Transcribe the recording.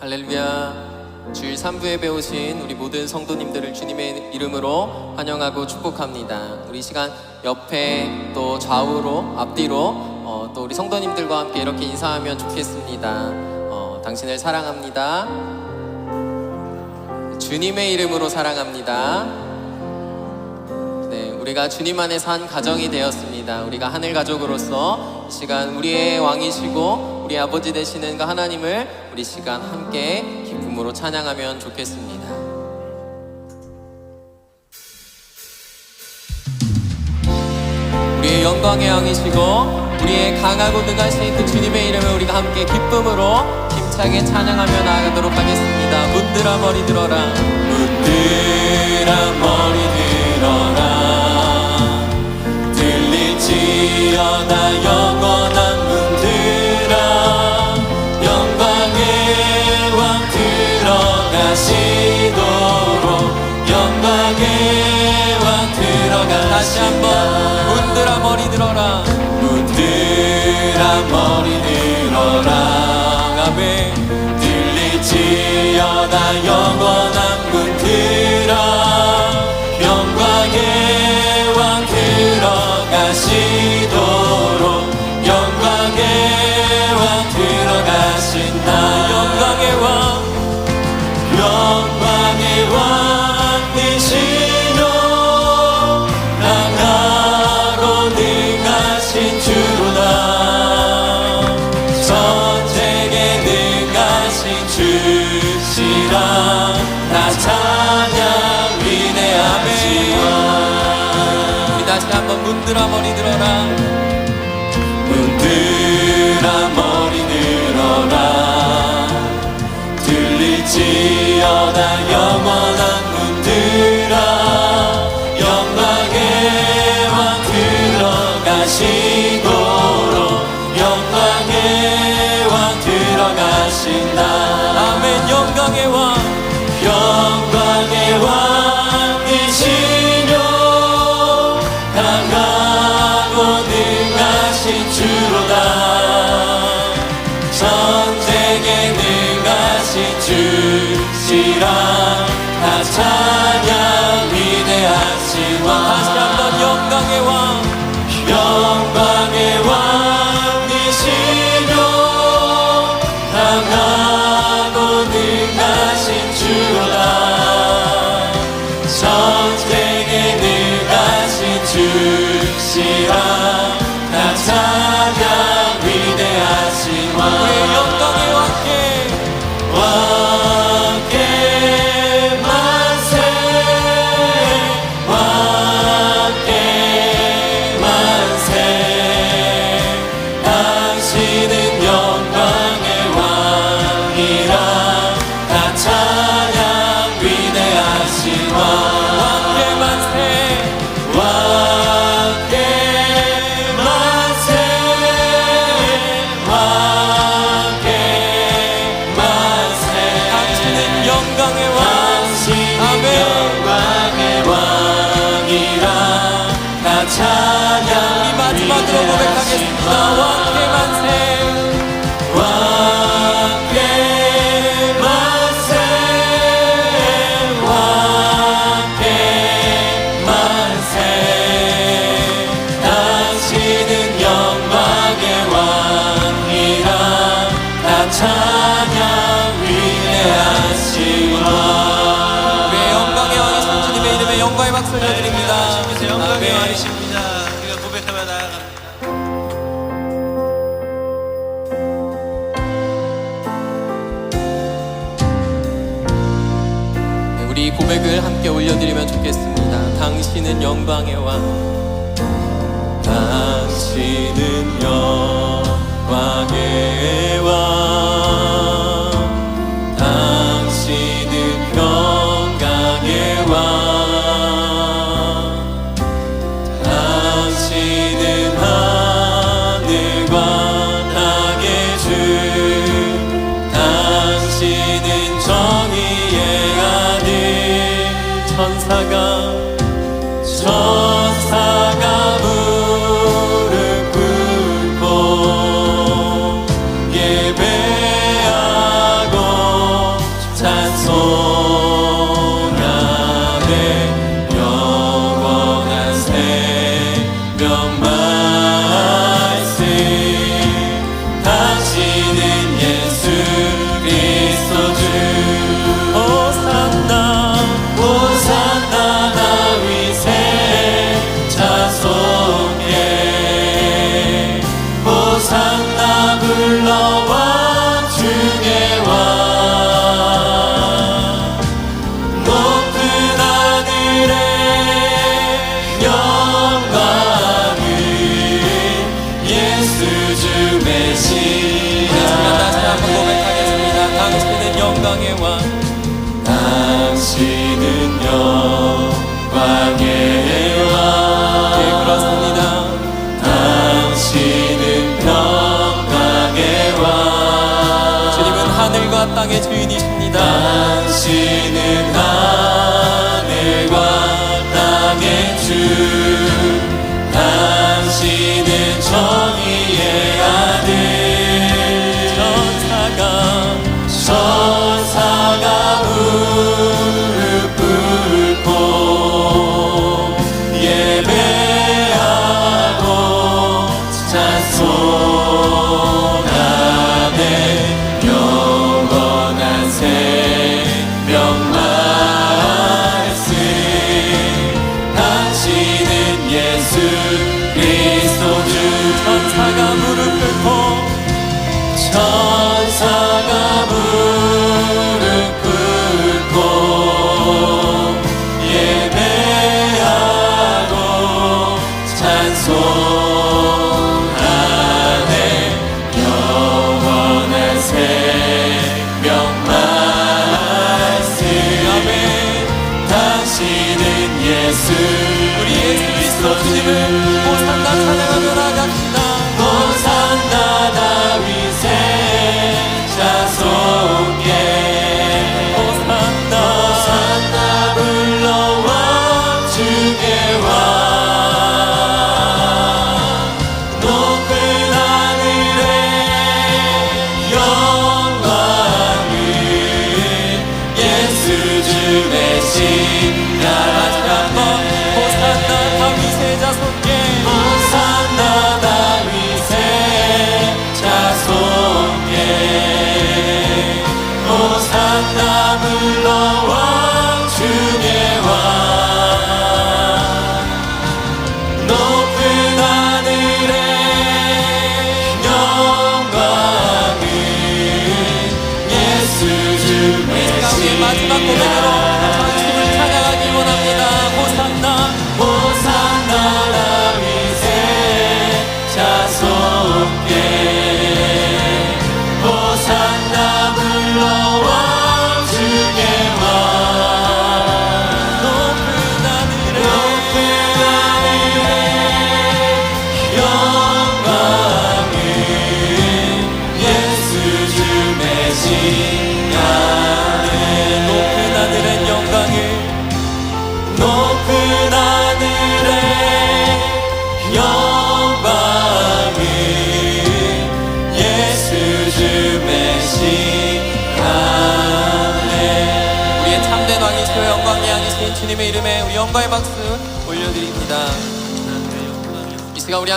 할렐루야. 주일 3부에 배우신 우리 모든 성도님들을 주님의 이름으로 환영하고 축복합니다. 우리 시간 옆에 또 좌우로 앞뒤로 어, 또 우리 성도님들과 함께 이렇게 인사하면 좋겠습니다. 어, 당신을 사랑합니다. 주님의 이름으로 사랑합니다. 네, 우리가 주님 안에서 한 가정이 되었습니다. 우리가 하늘 가족으로서 이 시간 우리의 왕이시고 우리 아버지 되시는 그 하나님을 우리 시간 함께 기쁨으로 찬양하면 좋겠습니다. 우리의 영광의 왕이시고 우리의 강하고 능하신 그 주님의 이름을 우리가 함께 기쁨으로 힘차게 찬양하며 나아가도록 하겠습니다. 문들아 머리 들어라. 영광의 왕 들어가 다시 한번 문들어 머리 들어라 문들아 머리 들어라 들릴지어다 영원한 문들아. 영광의 왕 들어가시도록 영광의 왕 들어가신다. 아멘. 영광의 왕. 영광의 왕 전쟁에 능하신 주시라. 다 찬양 위대하신 왕 마지막으로 고백하겠습니다 고백을 함께 올려드리면 좋겠습니다. 당신은 영광의 왕. 당신은 영 être 천사가 무릎 꿇고 천사가 무릎 꿇고 예배하고 찬송하네. 영원의 생명 말씀 아멘 당신은 예수 우리 예수 그리스도 주님을 주님의 이름에 우리 영광의 박수 올려드립니다. 이 시간 우리 함께